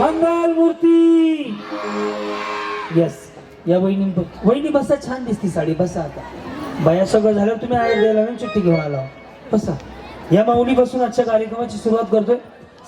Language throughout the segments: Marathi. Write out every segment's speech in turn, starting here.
मंगल मूर्ती! येस या वहिनी वहिनी बसा छान दिसती साडी बसा आता. बाया सगळं झालं तुम्ही आहे द्यायला ना चिठ्ठी घेऊन आला. बसा. या माऊली बसून आजच्या कार्यक्रमाची सुरुवात करतोय.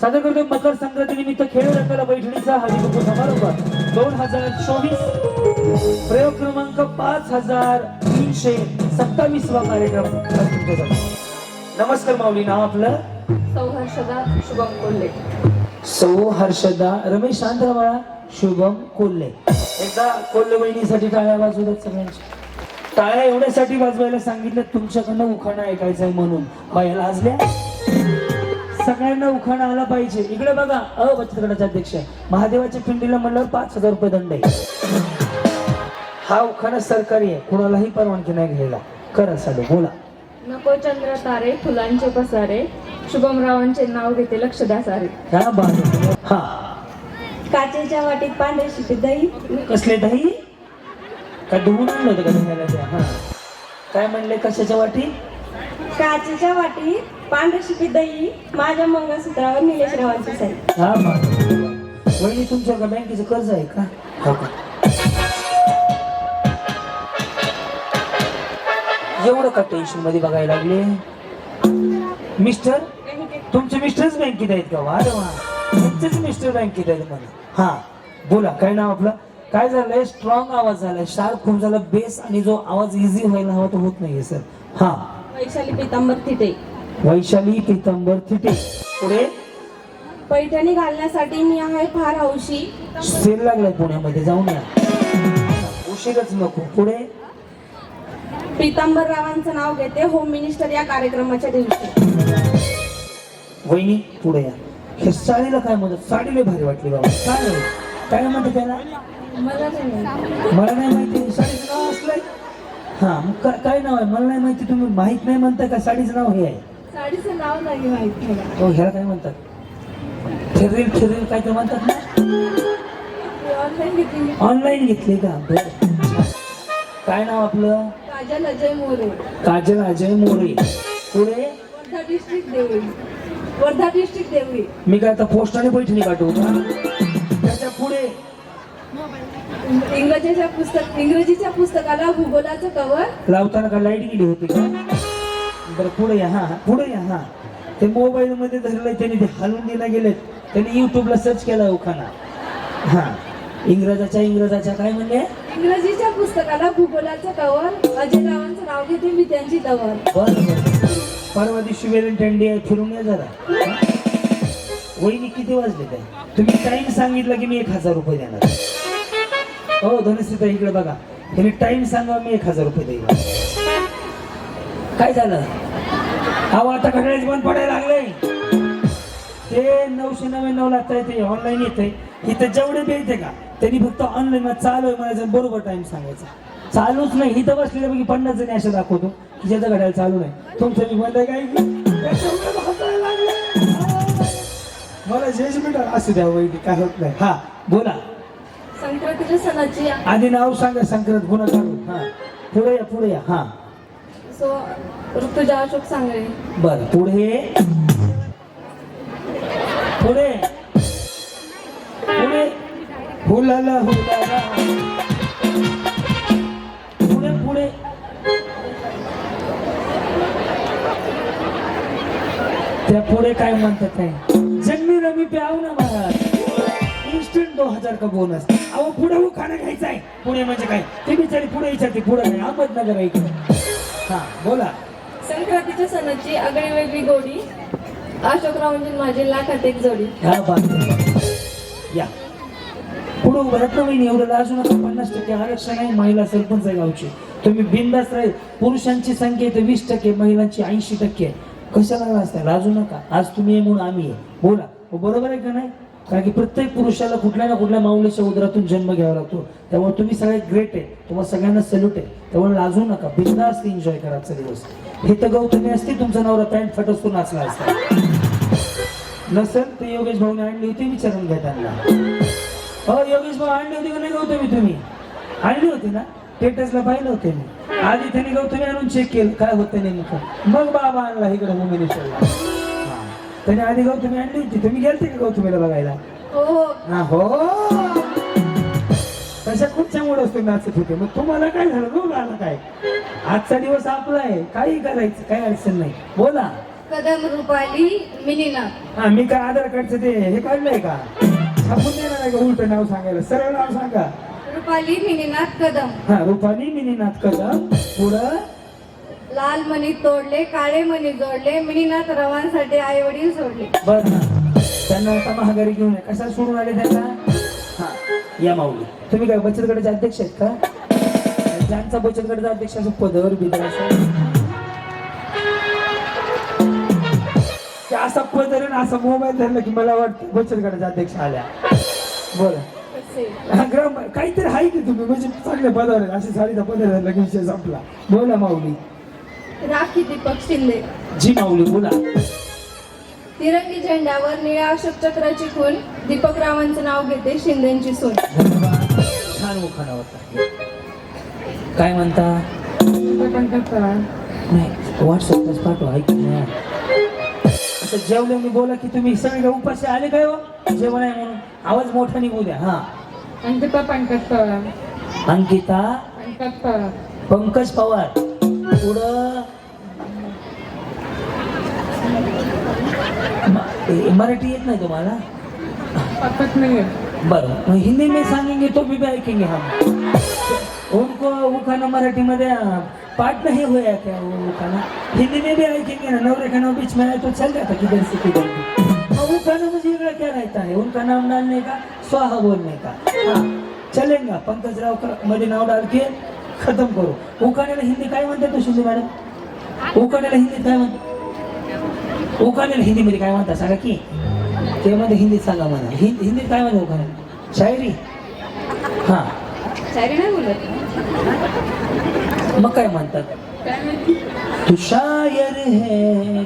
सादर करतोय मकर संक्रांती निमित्त खेळ रंगाला बैठणीचा हरिभक्त समारंभ दोन हजार चोवीस प्रयोग क्रमांक पाच हजार तीनशे सत्तावीसवा कार्यक्रम. नमस्कार माऊली नाव आपलं? सौहर्षदा शुभम कोल्हे. सौ हर्षदा रमेश शांतरामाळा शुभम कोल्हे. एकदा कोल्हे बहिणीसाठी टाळ्या वाजवू सगळ्यांच्या. टाळ्या एवढ्यासाठी वाजवायला सांगितलं तुमच्याकडनं उखाणा ऐकायचं आहे म्हणून. बाया लाजल्या? सगळ्यांना उखाणा आला पाहिजे. इकडे बघा अ बचत गटाचे अध्यक्ष महादेवाच्या पिंडीला म्हणल्यावर पाच हजार रुपये दंड आहे. हा उखाणा सरकारी आहे. कुणालाही परवानगी नाही घ्यायला. करा चालू बोला. नको चंद्र तारे फुलांचे पसारे. शुभमरावांचे नाव घेते लक्ष द्या सारे हा. काचेच्या वाटीत पांढरे शिपी दही. कसले दही? काय धुवून आणलं होतं का हा. काय म्हणले कशाच्या वाटी काचेच्या वाटीत पांढरे शिपी दही. माझ्या मंगळसूत्रावर निलेश रावांची साई. हा बरं. वहिनी तुमच्या का बँकेचं कर्ज आहे का? हो का. एवढं का टेन्शनमध्ये बघायला लागले? मिस्टर तुमचे मिस्टरच बँकेत आहेत का? वा तुमचेच मिस्टर बँकेत आहेत म्हणा. हा बोला काय नाव आपलं? काय झालंय? स्ट्रॉंग आवाज झालाय. शार्प खूप झाला. बेस आणि जो आवाज इझी व्हायला हवा तो होत नाहीये सर हा. वैशाली पितांबर थिटे वैशाली पितंबर थिटे पुढे? पैठणी घालण्यासाठी मी आहे फार हौशी. सेल लागलाय पुण्यामध्ये. जाऊन या. उशीरच नको. पुढे? पितांबर रावांचं नाव घेते. होम मिनिस्टर या कार्यक्रमाच्या दिवशी. वहिनी पुढे या. हे साडीला काय मदत? साडीला भारी वाटली बाबा. काय आहे? काय म्हणते त्याला? मला नाही माहिती. मला नाही माहिती साडीचं नाव असलंय? हा मग का- काय नाव आहे? मला नाही माहिती. तुम्ही माहीत नाही म्हणताय का साडीचं नाव हे आहे? साडीचं नाव नाही माहीत मला. हो ह्याला काय म्हणतात? ठेरेल ठेरेल काय ते म्हणतात ना? ऑनलाईन घेतली. मी. ऑनलाईन घेतली का? बरं. काय नाव आपलं? काजल अजय मोरे. काजल अजय मोरे. पुढे? वर्धा डिस्ट्रिक्ट देवळी. वर्धा डिस्ट्रिक्ट देवळी. मी काय आता पोस्टाने पैठणी पाठवू का? त्याच्या पुढे? इंग्रजीच्या पुस्तक इंग्रजीच्या पुस्तकाला भूगोलाचं कवर लावताना का लाइट गेली होती का? बरं पुढे या हा हा, पुढे या हा. ते मोबाईल मध्ये धरलंय त्यांनी ते हलवून दिला गेलेत. त्यांनी युट्यूबला सर्च केला उखाना हा. इंग्रजाच्या इंग्रजाच्या काय म्हणले? इंग्रजीच्या पुस्तकाला भूगोलाचं कवर अजय रावांचं नाव घेते मी त्यांची तवर बरं परवा दिवशी व्हॅलेंटाईन डे आहे फिरून या जरा. वहिनी किती वाजले काय तुम्ही टाइम सांगितलं की मी एक हजार रुपये देणार. हो धनश्रीता इकडे बघा. तुम्ही टाइम सांगा मी एक हजार रुपये देईल काय झालं? अहो आता घड्याळच बंद पडायला लागलंय. ते नऊशे नव्याण्णव लागत आहे ते ऑनलाईन येते इथं जेवढे बी येते का त्यांनी फक्त ऑनलाईन चालू आहे म्हणायचं बरोबर टाइम सांगायचा. चालूच नाही इथं बसलेले बघी पन्नास जणी असे दाखवतो की ज्याचं घड्याळ चालू नाही. तुमचं मी बंद आहे काय. मला जजमेंट असू द्या वैदी काय होत नाही. हा बोला. संक्रांतीच्या सणाची आधी नाव सांगा संक्रांत गुन्हा काढू हा. पुढे या पुढे या. हा. सो ऋतुजा अशोक सांगळे. बर पुढे. पुढे पुढे हुलाला हुलाला. पुढे पुढे त्या पुढे काय म्हणतात काय जन्मी रमी प्याऊ ना महाराज. इन्स्टंट दोन हजार का बोनस अहो पुढे हो खाणं घ्यायचं आहे. पुणे म्हणजे काय? ते बिचारी पुढे विचारते पुढे नाही. अहमदनगर आहे इकडे. हा बोला. संक्रांतीच्या सणाची आगळी वेगळी गोडी. अशोकरावांची माझी लाखात एक जोडी. ह्या बात या. नाही एवढं लाजू नका. पन्नास टक्के आरक्षण आहे महिला सरपंच आहे गावची. तुम्ही बिंदास राहील. पुरुषांची संख्या इथे वीस टक्के महिलांची ऐंशी टक्के आहे. कशाला लाजताय? लाजू नका. आज तुम्ही आहे म्हणून आम्ही आहे. बोला. हो, बरोबर आहे का नाही? कारण की प्रत्येक पुरुषाला कुठल्या ना कुठल्या माऊलीच्या उदरातून जन्म घ्यावा लागतो. त्यामुळे तुम्ही सगळे ग्रेट आहे. तुम्हाला सगळ्यांना सल्यूट आहे. त्यामुळे लाजू नका. बिंदास एन्जॉय करा आजचा दिवस. हे तर गौतमी असते तुमचा नवरा पॅन्ट फटसतो नाचला असता. नसेल तर योगेश भाऊने आणली होती विचारून घ्या त्यांना. हो योगेश भाऊ आणली होती का नाही गौतमी तुम्ही? आणली होती ना? टेटसला पाहिलं होते मी. आधी त्यांनी गौतमी आणून चेक केलं. काय होतं नेमकं? मग बाबा आणला इकडे मुंबई त्याने आधी गौतमी आणली होती? तुम्ही गेलते का गौतमीला बघायला? हो. हा, हो. तशा खुर्च्यामुळे असतो नाचत होते. मग तुम्हाला काय झालं? रोग आला काय? आजचा दिवस आपला आहे. काही करायचं काही अडचण नाही. बोला. कदम रुपाली मिनीना. हा मी काय आधार कार्डचं ते हे काढलंय का? छापून देणार आहे का? उलट नाव सांगायला. सरळ नाव सांगा. रुपाली मिनीनाथ कदम. हा रुपाली मिनीनाथ कदम. पुढं लाल मणी तोडले काळे मणी जोडले मिनीनाथ रवांसाठी आई वडील सोडले. बर त्यांना आता महागारी घेऊन या. कशाला सोडून आले त्यांना? हा या माऊली. तुम्ही काय बचत गटाचे अध्यक्ष आहेत का? ज्यांचा बचत गटाचा अध्यक्ष असं पदर बिदर असं. असा पदर आणि असा मोबाईल धरला की मला वाटतं बचत गटाचा अध्यक्ष आल्या. बोला हा, ग्राम काहीतरी आहे की तुम्ही? म्हणजे चांगल्या पदावर आहे. अशी साडीचा पदर धरला की विषय संपला. बोला माऊली. राखी दीपक शिंदे. जी माऊली बोला. तिरंगी झेंड्यावर निळ्या अशोक चक्राची खून. दीपक रावांचं नाव घेते शिंदेची सून. धन्यवाद छान उखाणा होता. काय म्हणता? नाही व्हॉट्सअपलाच पाठवा ऐक ना. असं जेवलं मी बोला की तुम्ही सगळे उपाशी आले काय हो? जेवण आहे म्हणून. आवाज मोठा निघू द्या हा. अंकिता पंकज पवार. अंकिता? पंकज पवार. पंकज पवार. पुढं मराठी येत नाही तुम्हाला? है बरं हिंदी में सांगेंगे तो भी ऐकेंगे हम. उनको वो खाना मराठी में पाठ नहीं हुआ क्या वो खाना हिंदी में भी आएँगे ना नवरे नाम बीच में आए तो चल जाता किधर से किधर वो खाना मुझे क्या रहता है? उनका नाम डालने का स्वाहा बोलने का. हाँ चलेगा पंकज राव का मध्ये नाव डाल के खत्म करो. उखाण्याला हिंदी काय म्हणतात तो शिंदे मॅडम? उखाण्याला हिंदी काय म्हणतात उखाण्याला हिंदीमध्ये काय म्हणतात सांगा की? ते मध्ये हिंदीत सांगा मला हिंदी हिंदीत काय म्हणतात उखाण्याला शायरी? हां. शायरी नाही बोलत. मग काय म्हणतात? तू शायर है.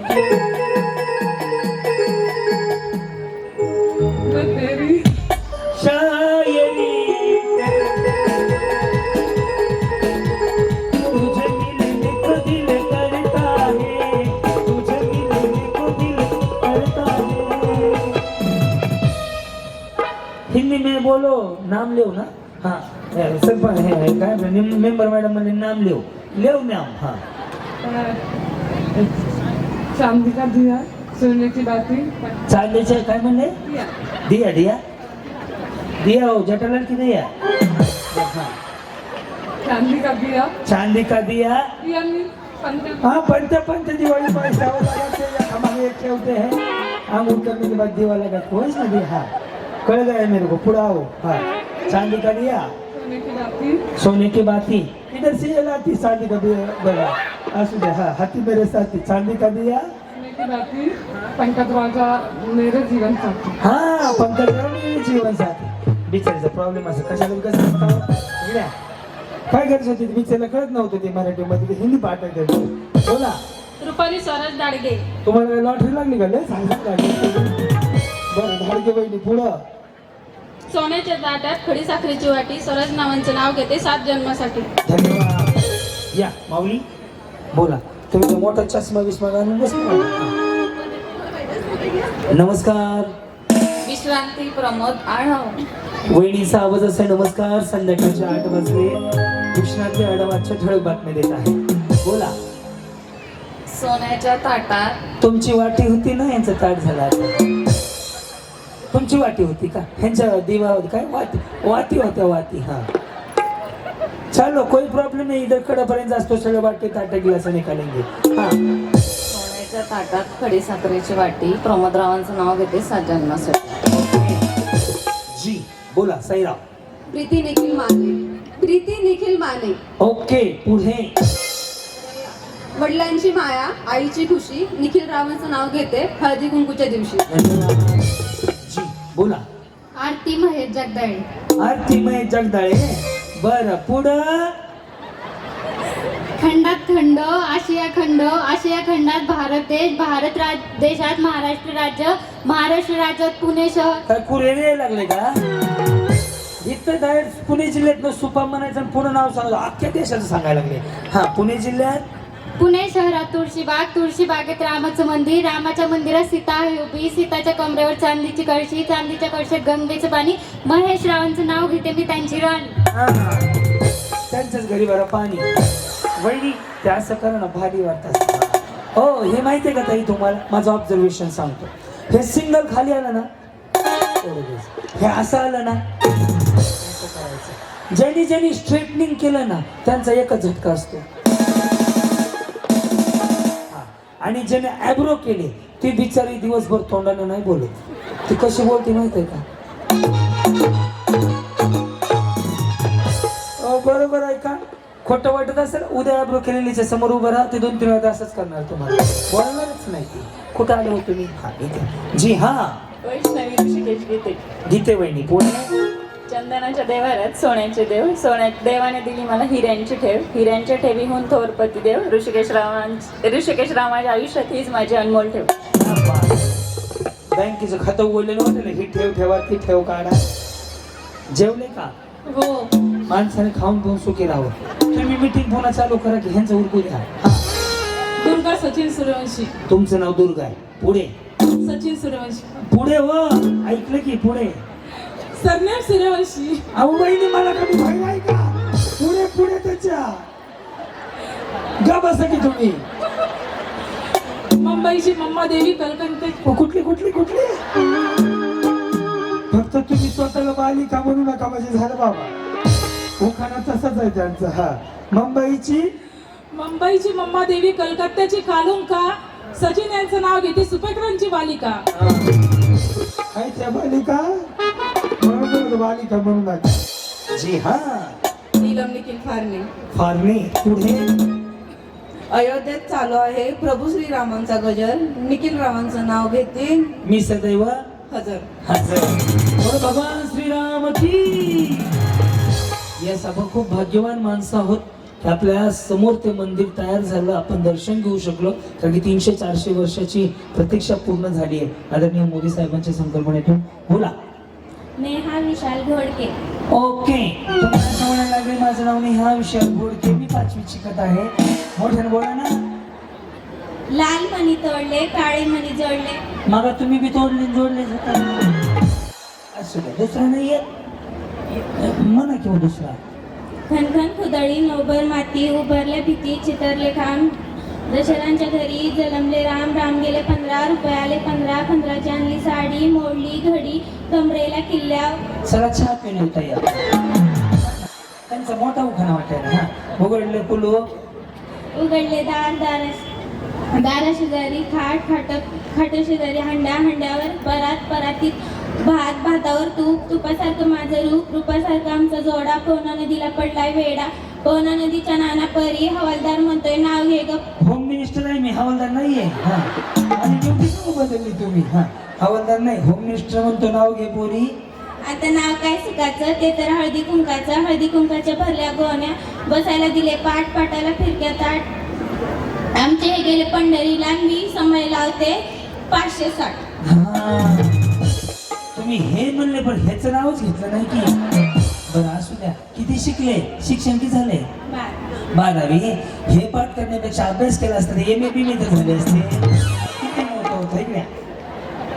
बोलो नाम लिहो ना? हाँ सरपंच है काय मेंबर मॅडम म्हणजे नाम लिहो. लिहो नाम हाँ. चांदी का दिया सोने की बाती चांदीचे काय म्हणले? दिया. दिया दिया? हो जटालाल की दिया? हाँ. चांदी का दिया. चांदी का दिया हाँ पंच पंच दिवाली पर चावल लगाते हैं हम एक ठेवते हैं. आंगूर करने के बाद दिवा लगा कोई ना दिया हाँ. कल गया मेरे को पुड़ाओ हाँ. चांदी का दिया? सोने की बाती. सोने की बाती इधर से लाती चांदी का दिया. बड़ा आंसू दे. हाँ हाथी मेरे साथी चांदी का दिया? सोने की बाती. पंकज राजा मेरे जीवन साथी. हा पंकज मेरे जीवन साथी. बिचारीचा प्रॉब्लेम असं. कशाला कसं. काय करत होती बिचारीला कळत नव्हतं ते मराठीमध्ये. ते हिंदी पाठवत होते. बोला. रुपाली स्वराज दाडगे. तुम्हाला लॉटरी लागली का? लय सांगितलं लागली. बरं धाडके बहिणी पुढं. सोन्याच्या ताटात खडी साखरेची वाटी. स्वराज नावांचे नाव घेते सात जन्मासाठी. धन्यवाद. या माऊली. बोला. तुम्ही तो मोठा चष्मा बिस्मा घालून बसला. नमस्कार. विश्रांती प्रमोद आढाव वहिनीचा आवाज असे नमस्कार. संध्याकाळचे आठ वाजले. कृष्णाचे आडवाच्या ठळक बातम्या देत आहे. बोला. सोन्याच्या ताटात. तुमची वाटी होती ना यांचा ताट झाला आता. तुमची वाटी होती का? ह्यांच्या दिवा होती काय? वाती वाती होत्या वाती हा. चलो कोई प्रॉब्लेम नहीं. इधर कड़ापर्यंत असतो सगळं वाटी ताटा गिलास निकालेंगे हा. सोन्याच्या ताटात खडी साखरेची वाटी. प्रमोदरावांचं नाव घेते जन्मासाठी जी बोला साईराव. प्रीती निखिल माने. प्रीती निखिल माने. ओके पुढे. वडिलांची माया आईची खुशी. निखिल रावांचं नाव घेते हळदी कुंकूच्या दिवशी. बोला. आरती महेश जगदाळे. आरतीमय जगदाळे. बर पुढं? खंडात खंड आशिया खंड आशिया खंडात भारत देश भारत राज देशात महाराष्ट्र राज्य महाराष्ट्र राज्यात पुणे शहर. काय लागले का? इथं डायरेक्ट पुणे जिल्ह्यात सुपा म्हणायचं आणि पुढं नाव सांगायचं अख्ख्या देशाचं सांगायला लागले. हा पुणे जिल्ह्यात? पुणे शहरात तुळशीबाग तुळशीबागेत रामाचं मंदिर रामाच्या मंदिरात सीता आहे उभी सीताच्या कमरेवर चांदीची कळशी चांदीच्या कळशीत गंगेचं पाणी. महेश रावांचं नाव घेते मी त्यांची राणी. त्यांच्याच घरी बरं पाणी. वहिनी ते असं करा ना भारी वाटतात हो हे माहिती आहे का ताई तुम्हाला? माझं ऑब्झर्वेशन सांगतो. हे सिंगल खाली आलं ना हे असं आलं ना ज्यांनी ज्यांनी स्ट्रेटनिंग केलं ना त्यांचा एकच झटका असतो. आणि ज्याने ॲब्रो केले ती बिचारी दिवसभर तोंडाने नाही बोलत. ती कशी बोलते माहिती आहे का बरोबर आहे का? खोटं वाटत असेल उद्या आब्रो केलेलीच्या समोर उभं राहा ते दोन तीन वेळा असंच करणार तुम्हाला. बोलणारच नाही. ती कुठं आले होते मी हा इथे. जी हा. गीते. वहिनी पुणे. चंदनाच्या देवाऱ्यात सोन्याचे देव. सोन्या देवाने दिली मला हिऱ्यांची ठेव. हिऱ्यांच्या ठेवीहून थोरपती देव. ऋषिकेश रावांच ऋषिकेश रामाच्या आयुष्यात हीच माझी अनमोल ठेव. बँकेचं खातं उघडलेलं होतं ना ही ठेव ठेवा ती ठेव काढा. जेवले का? हो. माणसाने खाऊन पिऊन सुखी राहावं. तुम्ही मिटिंग पुन्हा चालू करा की ह्यांचं उरकू द्या. हा. दुर्गा सचिन सूर्यवंशी. तुमचं नाव दुर्गा आहे. पुढे. सचिन सूर्यवंशी. पुढे व ऐकलं की पुढे. सरनेम सूर्यवंशी अहो बहिणी मला कधी भय नाही का? पुढे पुढे त्याच्या. गा बसा की तुम्ही. मुंबईची मम्मा देवी कलकत्ते. अहो, कुठली कुठली कुठली? फक्त तुम्ही स्वतःला बालिका म्हणू नका म्हणजे झालं बाबा. उखाणा तसाच आहे त्यांचा हा. मुंबईची? मुंबईची मम्मा देवी कलकत्त्याची कालुंका. सचिन यांचं नाव घेते सुपेकरांची बालिका. काय त्या बालिका. म्हणू नका जी। हा। नीलम निखिल फारणे फारणे पुढे? अयोध्येत चालू आहे प्रभू श्रीरामांचा गजर. निखिल रावांचं नाव घेते मी सदैव हजर. हजर. बोल भगवान श्रीराम की. यस आपण खूप भाग्यवान माणसं आहोत की आपल्यासमोर ते मंदिर तयार झालं आपण दर्शन घेऊ शकलो. कारण की तीनशे चारशे वर्षाची प्रतीक्षा पूर्ण झाली आहे. आदरणीय मोदी साहेबांच्या संकल्पनेतून. बोला. नेहा विशाल घोडके. ओके. तुम्हाला लागले माझं नाव नेहा विशाल बोडके मी पाचवी शिकत आहे. मोठ्याने बोला ना. लाल मणी तोडले काळे मणी जोडले. मागा तुम्ही बी तोडले जोडले जाता. असं काय दुसरा नाही येत म्हणा किंवा दुसरा. खनखन खुदळी नोबर माती उभारल्या भीती चितरले काम दशरथांच्या घरी जलमले राम राम गेले पंधरा रुपये आले पंधरा पंधराची आणली साडी मोडली घडी कमरेला किल्ल्या. चला चहा पिणे होता या त्यांचा मोठा उखाणा वाटायला हा. उघडले कुलू. उघडले दार दार दारा शेजारी खाट खाट खाट शेजारी हंड्या हंड्यावर परात परातीत. भात भातावर तूप तुपासारखं माझं रूप रूपासारखं आमचा जोडा पवना नदीला पडलाय वेडा. पवना नदीच्या नाना परी हवालदार म्हणतोय नाव घे ग होम मिनिस्टर आहे मी हवालदार नाहीये. हा. आणि ड्युटी का बदलली तुम्ही. हा. हवालदार नाही होम मिनिस्टर म्हणतो नाव घे पोरी. आता नाव काय सुखाचं ते तर हळदी कुंकाचं. हळदी कुंकाच्या भरल्या गोण्या. बसायला दिले पाठ पाटाला फिरक्या ताट. आमचे हे गेले पंढरीला मी समय लावते पाचशे साठ. हा. तुम्ही हे म्हणले पण ह्याचं नावच घेतलं नाही की. किती शिकले? शिक्षण किती झाले? बारावी. हे पाठ करण्यापेक्षा अभ्यास केला असता एम ए बी मी तर झाले असते. किती मोठं होतं इकडे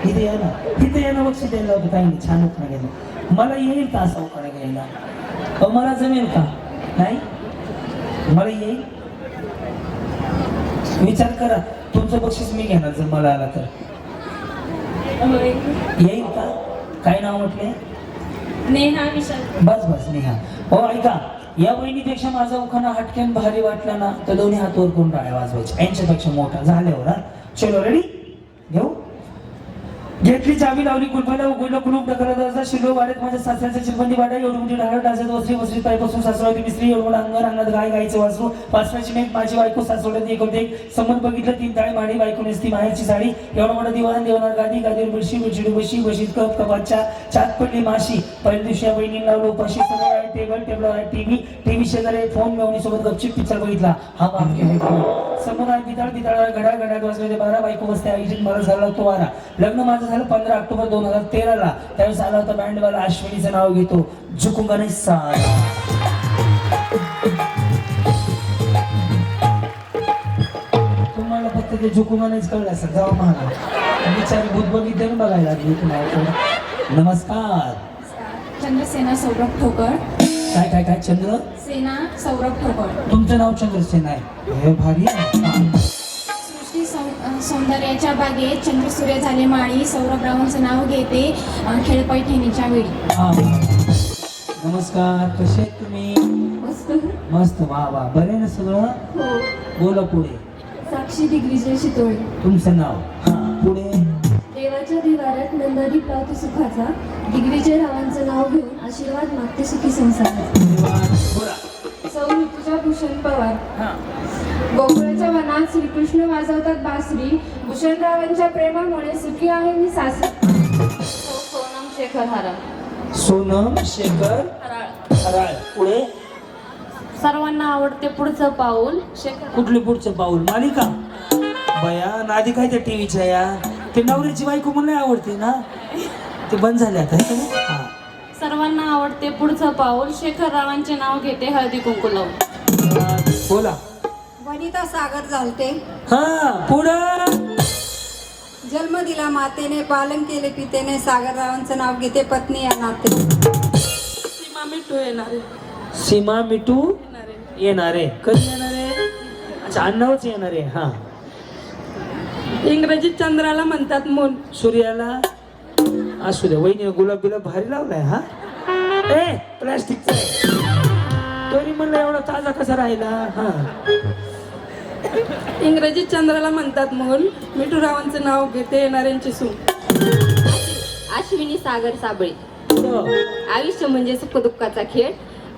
इथे या ना. इथे या ना बक्षी द्यायला होतं. काही नाही छान उखाणा गेलं मला येईल का असा उखाणा घ्यायला? अहो, मला जमेल का? नाही? मला येईल? विचार करा. तुमचं बक्षीस मी घेणार जर मला आला तर. येईल का? काय नाव म्हटले? नेहा विशाल. बस बस नेहा. हो ऐका. या बहिणीपेक्षा माझा उखाना हटक्यान भारी वाटला ना तर दोन्ही हातवर करून टाळ्या वाजवायच्या यांच्यापेक्षा मोठा झाल्यावर हा. चलो रेडी घेतली चावी लावली कुलपाला उघडलं कुलूप ढकलत असता शिलो वाड्यात माझ्या सासऱ्याच्या चिरबंदी वाड्या एवढी मोठी ढाळ डासात वसरी वसरी पायपासून सासरावती मिसरी एवढं अंगर अंगात गाय गायचं वासरू पाचव्याची मेघ माझी बायको सासवड्यात एक होते समोर बघितलं तीन ताळी माडी बायको नेसती माहेरची साडी एवढा मोठा दिवाण देवणार गादी गादीवर बशी बशी बशी बशीत कप कपाच्या चात पडली माशी पहिल्या दिवशी या बहिणीला लावलो उपाशी सगळं आहे टेबल टेबल आहे टीव्ही टीव्ही शेजारी फोन मेवणी सोबत गपचिप पिक्चर बघितला. हा बाप आहे समोर आहे गिताळ बिताळ घड्याळ घड्याळ वाजले बारा बायको बसते आयोजित मला झाला तो वारा. लग्न माझं झालं पंधरा ऑक्टोबर दोन हजार तेराला. त्यावेळेस आला होता बँडवाला अश्विनीचं नाव घेतो झुकुंगा नाही सारा फक्त ते झुकुमानेच कळलं असं जावा म्हणा विचार भूत बघितले बघायला लागली तुला नमस्कार. चंद्रसेना सौरभ ठोकर. काय काय काय? चंद्र? सेना सौरभ ठोकळ तुमचं नाव चंद्रसेन आहे. हे भारी आहे. हा. सृष्टी सौ- सौंदर्याच्या बागेत चंद्रसूर्य झाले माळी सौरभरावांचं नाव घेते अ, खेळपैठणीच्या वेळी. हा. नमस्कार कसे आहेत तुम्ही? मस्त. मस्त वा वा. बरे ना सगळं? हो. बोला पुढे. साक्षी दिग्विजय शितोळे. तुमचं नाव? हा पुढे. देवाच्या दिवारात नंदादीप लावते सुखाचा. दिग्विजय रावांचं नाव घेऊन आशीर्वाद मागते सुखी. बोला सौ ऋतुजा भूषण पवार. हा. गोकुळाच्या वनात श्रीकृष्ण वाजवतात बासरी. भूषणरावांच्या प्रेमामुळे सुखी आहे मी सासरी. सोनम शेखर हरण सोनम शेखर हराळ. पुढे? सर्वांना आवडते पुढचं पाऊल. शेखर कुठली पुढचं पाऊल? मालिका? बया नादी काय त्या टीव्हीच्या या? ते नवऱ्याची बायको मला नाही आवडते ना. ते बंद झाले आता. सर्वांना आवडते पुढचं पाऊल. शेखर रावांचे नाव घेते हळदी कुंकू लावून. बोला. वनिता सागर झालते. हा पुढं. जन्म दिला मातेने पालन केले पितेने सागररावांचं नाव घेते पत्नी या नाते. सीमा मिठू येणार आहे. सीमा मिठू येणार आहे. कधी येणार आहे? अच्छा अण्णावच येणार आहे. हा. इंग्रजीत चंद्राला म्हणतात मून. सूर्याला? असू द्या वहिनी गुलाब बिलाब भारी लावलाय हा? ए प्लास्टिकचा तरी म्हणलं एवढा ताजा कसा राहिला हा? इंग्रजीत चंद्राला म्हणतात मूल मिठूरावांचं नाव घेते येणाऱ्यांची सून. अश्विनी सागर साबळे. आयुष्य म्हणजे सुखदुःखाचा खेळ.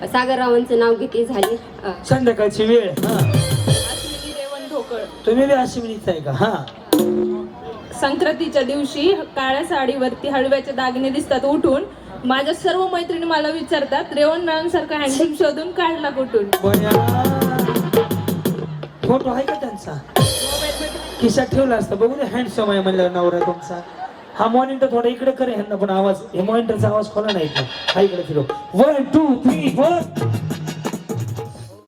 सागररावांचं नाव घेते झाली अ, संध्याकाळची वेळ हा? अश्विनी रेवण ढोकळ. तुम्ही बी अश्विनीच आहे का हा? संक्रांतीच्या दिवशी काळ्या साडीवरती हळव्याचे दागिने दिसतात उठून. माझ्या सर्व मैत्रिणी मला विचारतात रेवण मॅमसारखा हँडीम शोधून काढला कुठून? फोटो आहे का त्यांचा? खिशात ठेवला असता. बघू दे हँडसम आहे म्हणलं नवरा तुमचा. हा मॉनिटर थोडा इकडे करे ह्यांना पण आवाज हे मॉनिटरचा आवाज खोला नाही का हा इकडे फिरो. One two three four